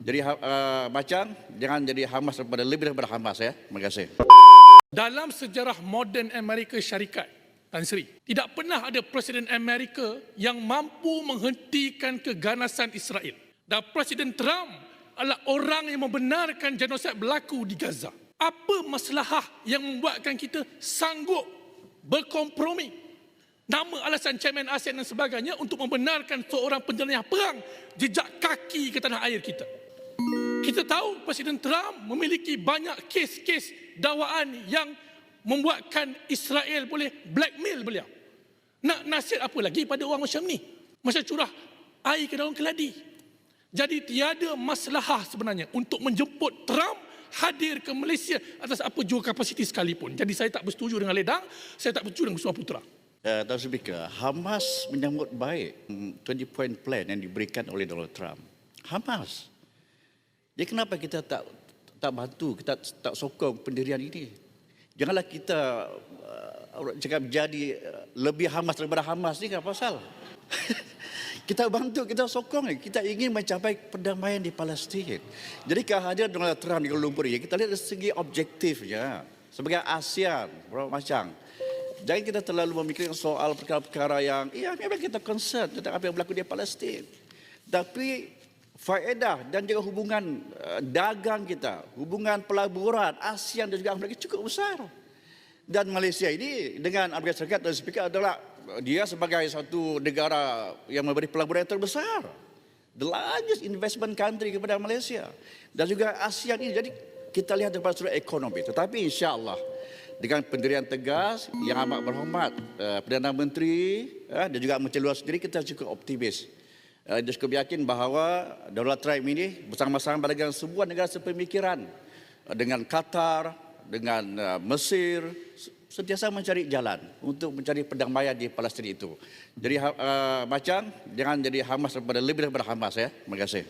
Jadi uh, Macang, jangan jadi Hamas daripada lebih daripada Hamas ya. Terima kasih. Dalam sejarah moden Amerika Syarikat, Tan Sri, tidak pernah ada Presiden Amerika yang mampu menghentikan keganasan Israel. Dan Presiden Trump adalah orang yang membenarkan genosid berlaku di Gaza. Apa masalah yang membuatkan kita sanggup berkompromi nama alasan Chairman ASEAN dan sebagainya untuk membenarkan seorang penjelajah perang jejak kaki ke tanah air kita. Kita tahu Presiden Trump memiliki banyak kes-kes dakwaan yang membuatkan Israel boleh blackmail beliau. Nak nasihat apa lagi pada orang macam ni? Macam curah air ke dalam keladi. Jadi tiada masalah sebenarnya untuk menjemput Trump hadir ke Malaysia atas apa jua kapasiti sekalipun. Jadi saya tak bersetuju dengan Ledang, saya tak bersetuju dengan Kusuma Putra. Uh, Tuan Speaker, Hamas menyambut baik mm, 20 point plan yang diberikan oleh Donald Trump. Hamas. Jadi kenapa kita tak tak bantu, kita tak sokong pendirian ini? Janganlah kita uh, cakap jadi uh, lebih Hamas daripada Hamas ni kan pasal. kita bantu, kita sokong. Kita ingin mencapai perdamaian di Palestin. Jadi kehadiran Donald Trump di Kuala Lumpur ini, kita lihat dari segi objektifnya. Sebagai ASEAN, berapa macam. Jangan kita terlalu memikirkan soal perkara-perkara yang, ya memang kita concern tentang apa yang berlaku di Palestin. Tapi faedah dan juga hubungan uh, dagang kita, hubungan pelaburan ASEAN dan juga Amerika cukup besar. Dan Malaysia ini dengan Amerika Syarikat dan Speaker adalah uh, dia sebagai satu negara yang memberi pelaburan yang terbesar. The largest investment country kepada Malaysia. Dan juga ASEAN ini. Jadi kita lihat daripada sudut ekonomi. Tetapi insya Allah dengan pendirian tegas yang amat berhormat uh, Perdana Menteri dan juga Menteri Luar sendiri kita cukup optimis. Uh, dia cukup yakin bahawa Donald Trump ini bersama-sama dengan sebuah negara sepemikiran uh, dengan Qatar, dengan uh, Mesir sentiasa mencari jalan untuk mencari perdamaian di Palestin itu. Jadi uh, macam jangan jadi Hamas daripada lebih daripada Hamas ya. Terima kasih.